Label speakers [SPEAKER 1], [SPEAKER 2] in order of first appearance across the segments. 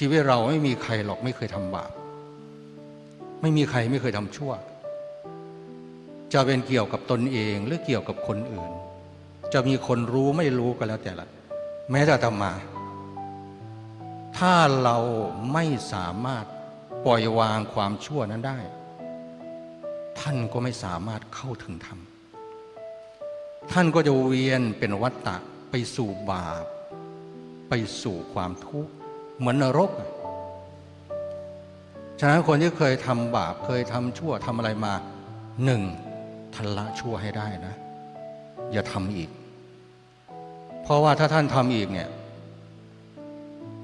[SPEAKER 1] ชีวิตเราไม่มีใครหรอกไม่เคยทำบาป ไม่มีใครไม่เคยทำชั่ว จะเป็นเกี่ยวกับตนเองหรือเกี่ยวกับคนอื่น จะมีคนรู้ไม่รู้ก็แล้วแต่ละ แม้แต่ธรรมา ถ้าเราไม่สามารถปล่อยวางความชั่วนั้นได้ ท่านก็ไม่สามารถเข้าถึงธรรมท่านก็จะเวียนเป็นวัฏฏะไปสู่บาป ไปสู่ความทุกข์ เหมือนนรก ฉะนั้นคนที่เคยทำบาปเคยทำชั่วทำอะไรมาหนึ่งทันละชั่วให้ได้นะ อย่าทำอีก เพราะว่าถ้าท่านทำอีกเนี่ย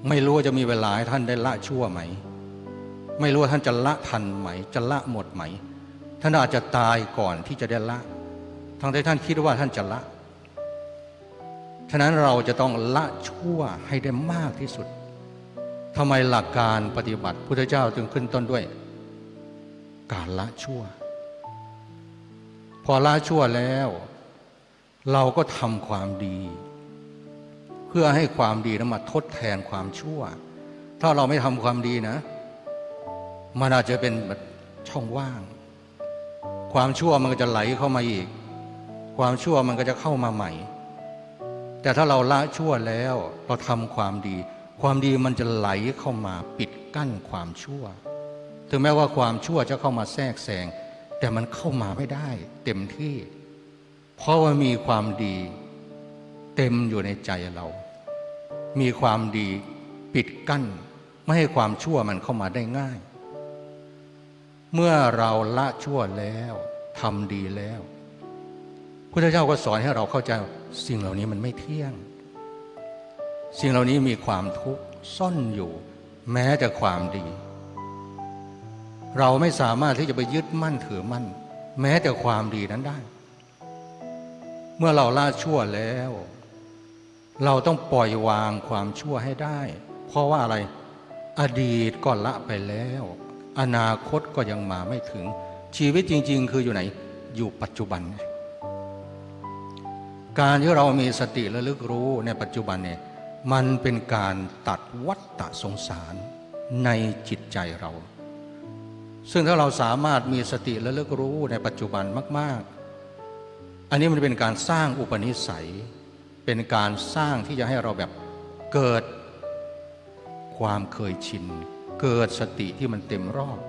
[SPEAKER 1] ไม่รู้ว่าจะมีเวลาให้ท่านได้ละชั่วไหม ไม่รู้ว่าท่านจะละทันไหม จะละหมดไหม ท่านอาจจะตายก่อนที่จะได้ละ ทั้งที่ท่านคิดว่าท่านจะละ ฉะนั้นเราจะต้องละชั่วให้ได้มากที่สุด ทำไมหลักการปฏิบัติพุทธเจ้าจึงขึ้นต้นด้วย การละชั่ว พอละชั่วแล้ว เราก็ทำความดี เพื่อให้ความดีนั้นมาทดแทนความชั่ว ถ้าเราไม่ทำความดีนะ มันอาจจะเป็นช่องว่าง ความชั่วมันก็จะไหลเข้ามาอีก ความชั่วมันก็จะเข้ามาใหม่ แต่ถ้าเราละชั่วแล้วเราทำความดี ความดีมันจะไหลเข้ามาปิดกั้นความชั่ว ถึงแม้ว่าความชั่วจะเข้ามาแทรกแซงแต่มันเข้ามาไม่ได้ เต็มที่ เพราะว่ามีความดี เต็มอยู่ในใจเรา มีความดีปิดกั้น ไม่ให้ความชั่วมันเข้ามาได้ง่าย เมื่อเราละชั่วแล้วทำดีแล้วพุทธเจ้าก็สอนให้เราเข้าใจสิ่งเหล่านี้มันไม่เที่ยง สิ่งเหล่านี้มีความทุกข์ซ่อนอยู่ แม้แต่ความดี เราไม่สามารถที่จะไปยึดมั่นถือมั่น แม้แต่ความดีนั้นได้ เมื่อเราละชั่วแล้ว เราต้องปล่อยวางความชั่วให้ได้ เพราะว่าอะไรอดีตก็ละไปแล้ว อนาคตก็ยังมาไม่ถึง ชีวิตจริง ๆ คืออยู่ไหน อยู่ปัจจุบัน การที่เรามีสติระลึกรู้ในปัจจุบันเนี่ย มันเป็นการตัดวัฏฏะสงสารในจิตใจเรา ซึ่งถ้าเราสามารถมีสติระเลึกรู้ในปัจจุบันมาก ๆ อันนี้มันเป็นการสร้างอุปนิสัย เป็นการสร้างที่จะให้เราแบบเกิดความเคยชิน เกิดสติที่มันเต็มรอบ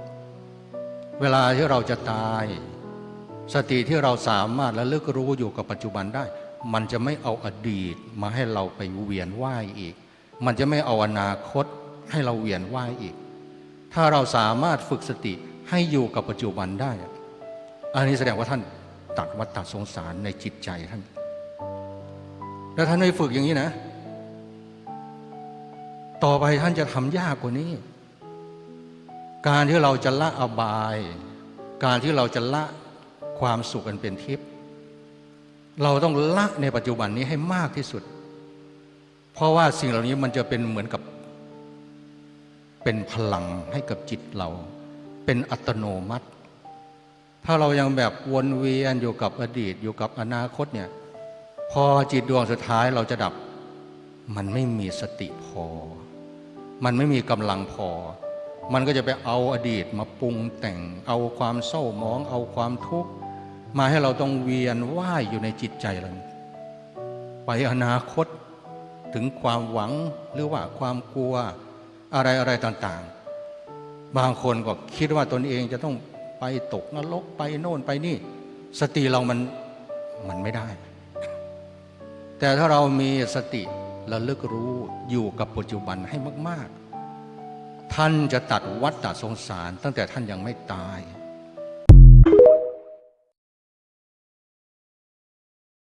[SPEAKER 1] เวลาที่เราจะตาย สติที่เราสามารถระเลึกรู้อยู่กับปัจจุบันได้ มันจะไม่เอาอดีตมาให้เราไปเวียนว่ายอีก มันจะไม่เอาอนาคตให้เราเวียนว่ายอีก ถ้าเราสามารถฝึกสติให้อยู่กับปัจจุบันได้ อันนี้แสดงว่าท่านตัดวัฏฏสงสารในจิตใจท่านแล้วท่านไม่ฝึกอย่างนี้นะ ต่อไปท่านจะทำยากกว่านี้ การที่เราจะละอบาย การที่เราจะละความสุขอันเป็นทิพย์ เราต้องละในปัจจุบันนี้ให้มากที่สุด เพราะว่าสิ่งเหล่านี้มันจะเป็นเหมือนกับ เป็นพลังให้กับจิตเรา เป็นอัตโนมัติ ถ้าเรายังแบบวนเวียนอยู่กับอดีตอยู่กับอนาคตเนี่ย พอจิตดวงสุดท้ายเราจะดับ มันไม่มีสติพอ มันไม่มีกำลังพอ มันก็จะไปเอาอดีตมาปรุงแต่ง เอาความเศร้ามอง เอาความทุกข์ มาให้เราต้องเวียนว่ายอยู่ในจิตใจเรา ไปอนาคตถึงความหวังหรือว่าความกลัวอะไรอะไรต่างๆ บางคนก็คิดว่าตนเองจะต้องไปตกนรกไปโน่นไปนี่ สติเรามันมันไม่ได้ แต่ถ้าเรามีสติระลึกรู้อยู่กับปัจจุบันให้มาก ๆ ท่านจะตัดวัฏฏสงสารตั้งแต่ท่านยังไม่ตาย